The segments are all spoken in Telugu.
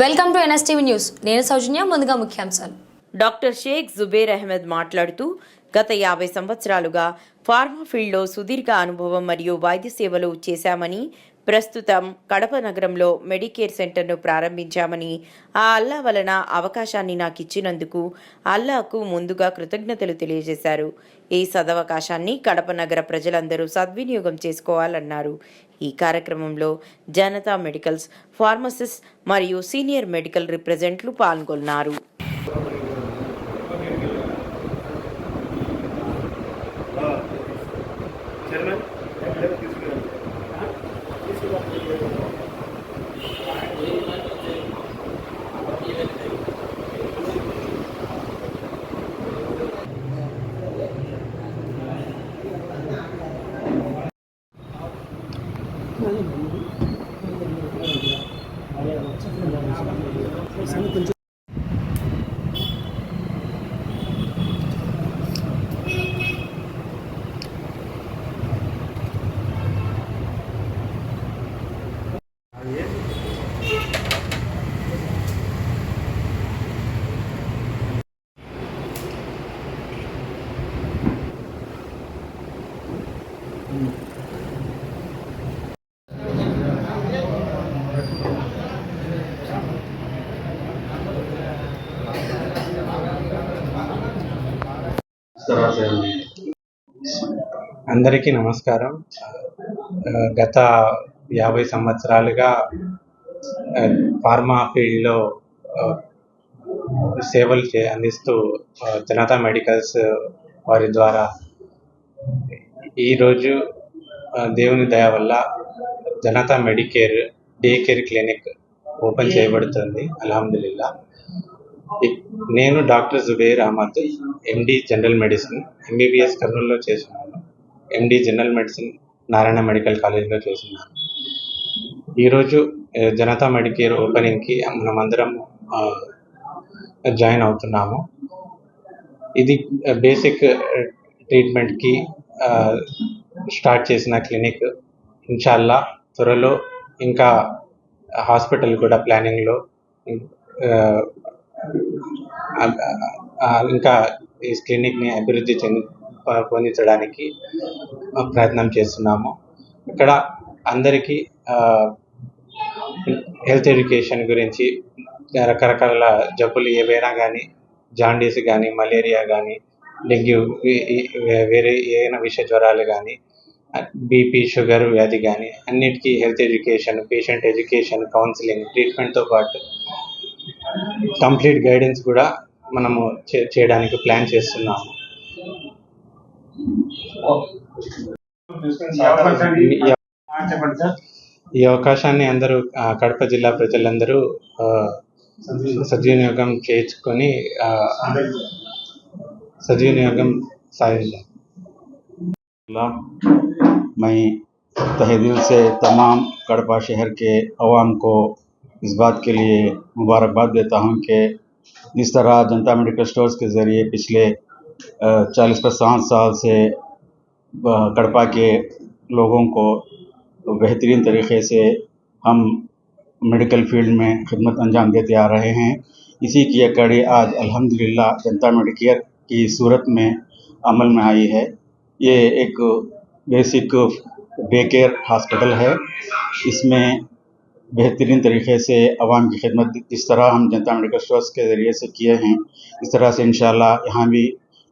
Welcome to NSTV news. నేను సౌజన్య ముందుగా ముఖ్యాంశాలు. డాక్టర్ షేక్ జుబేర్ అహ్మద్ మాట్లాడుతూ గత యాభై సంవత్సరాలుగా ఫార్మా ఫీల్డ్లో సుదీర్ఘ అనుభవం మరియు వైద్య సేవలు చేశామని ప్రస్తుతం కడప నగరంలో మెడికేర్ సెంటర్ను ప్రారంభించామని ఆ అల్లా వలన అవకాశాన్ని నాకు ఇచ్చినందుకు అల్లాకు ముందుగా కృతజ్ఞతలు తెలియజేశారు. ఈ సదవకాశాన్ని కడప నగర ప్రజలందరూ సద్వినియోగం చేసుకోవాలన్నారు. ఈ కార్యక్రమంలో జనతా మెడికల్స్ ఫార్మసిస్ట్ మరియు సీనియర్ మెడికల్ రిప్రజెంట్లు పాల్గొన్నారు. 상권 అందరికీ నమస్కారం. గత యాభై సంవత్సరాలుగా ఫార్మా ఫీల్డ్లో సేవలు చే అందిస్తూ జనతా మెడికల్స్ వారి ద్వారా ఈరోజు దేవుని దయ వల్ల Janata Medicare day care clinic open చేయబడుతుంది. అల్హమ్దులిల్లా. నేను doctor Zubair Ahmed MD general medicine MBBS కర్నూలులో చేస్తున్నాను. MD general medicine Narayana medical కాలేజ్లో చేస్తున్నాను. ఈరోజు జనతా మెడికేర్ ఓపెనింగ్కి మనమందరం అందరం జాయిన్ అవుతున్నాము. ఇది బేసిక్ ట్రీట్మెంట్కి స్టార్ట్ చేసిన క్లినిక్. ఇన్షాల్లా త్వరలో ఇంకా హాస్పిటల్ కూడా ప్లానింగ్లో ఇంకా ఈ క్లినిక్ని అభివృద్ధి చెంది పొందించడానికి ప్రయత్నం చేస్తున్నాము. ఇక్కడ అందరికీ హెల్త్ ఎడ్యుకేషన్ గురించి రకరకాల జబ్బులు ఏవైనా కానీ జాండీస్ కానీ మలేరియా కానీ డెంగ్యూ వేరే ఏదైనా విష జ్వరాలు కానీ బీపీ షుగర్ వ్యాధి కానీ అన్నిటికీ health education patient education counselling ట్రీట్మెంట్తో పాటు కంప్లీట్ గైడెన్స్ కూడా మనము చే- చేయడానికి ప్లాన్ చేస్తున్నాము ఈ- ఈ అవకాశాన్ని అందరూ ఆ, కడప జిల్లా ప్రజలందరూ ఆ, సద్వినియోగం చేసుకొని ఆ, సద్వినియోగం సాధించాలి अल्लाह मैं तहे दिल से तमाम कड़पा शहर के अवाम को اس بات کے لیے مبارکباد دیتا ہوں کہ جس طرح جنتا میڈیکل سٹورز کے ذریعے پچھلے چالیس پچاس سال سے کڑپا کے لوگوں کو بہترین طریقے سے ہم میڈیکل فیلڈ میں خدمت انجام دیتے آ رہے ہیں۔ اسی کی اکڑی کڑی آج الحمدللہ جنتا میڈیکیئر کی صورت میں عمل میں آئی ہے۔ یہ ایک بیسک ڈے کیئر ہاسپٹل ہے۔ اس میں بہترین طریقے سے عوام کی خدمت جس طرح ہم جنتا میڈیکل اسٹورس کے ذریعے سے کیے ہیں۔ اس طرح سے انشاءاللہ یہاں بھی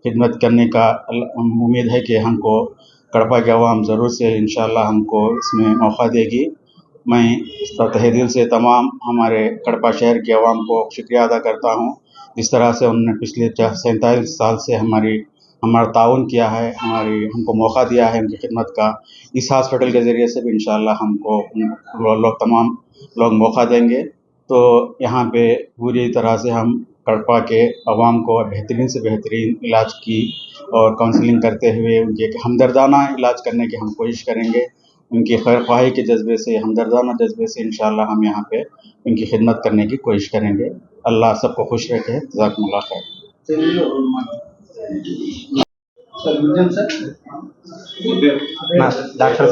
خدمت کرنے کا امید ہے کہ ہم کو کڑپا کے عوام ضرور سے انشاءاللہ ہم کو اس میں موقع دے گی۔ میں تہ دل سے تمام ہمارے کڑپا شہر کے عوام کو شکریہ ادا کرتا ہوں۔ جس طرح سے انہوں نے پچھلے سینتالیس سال سے ہماری ہمارا تعاون کیا ہے، ہماری ہم کو موقع دیا ہے ان کی خدمت کا۔ اس ہاسپٹل کے ذریعے سے بھی انشاءاللہ ہم کو لوگ تمام لوگ موقع دیں گے۔ تو یہاں پہ پوری طرح سے ہم کڑپا کے عوام کو بہترین سے بہترین علاج کی اور کاؤنسلنگ کرتے ہوئے ان کے ہمدردانہ علاج کرنے کی ہم کوشش کریں گے۔ ان کی خیر خواہی کے جذبے سے، ہمدردانہ جذبے سے انشاءاللہ ہم یہاں پہ ان کی خدمت کرنے کی کوشش کریں گے۔ اللہ سب کو خوش رکھے۔ جزاکم اللہ خیر۔ డాక్టర్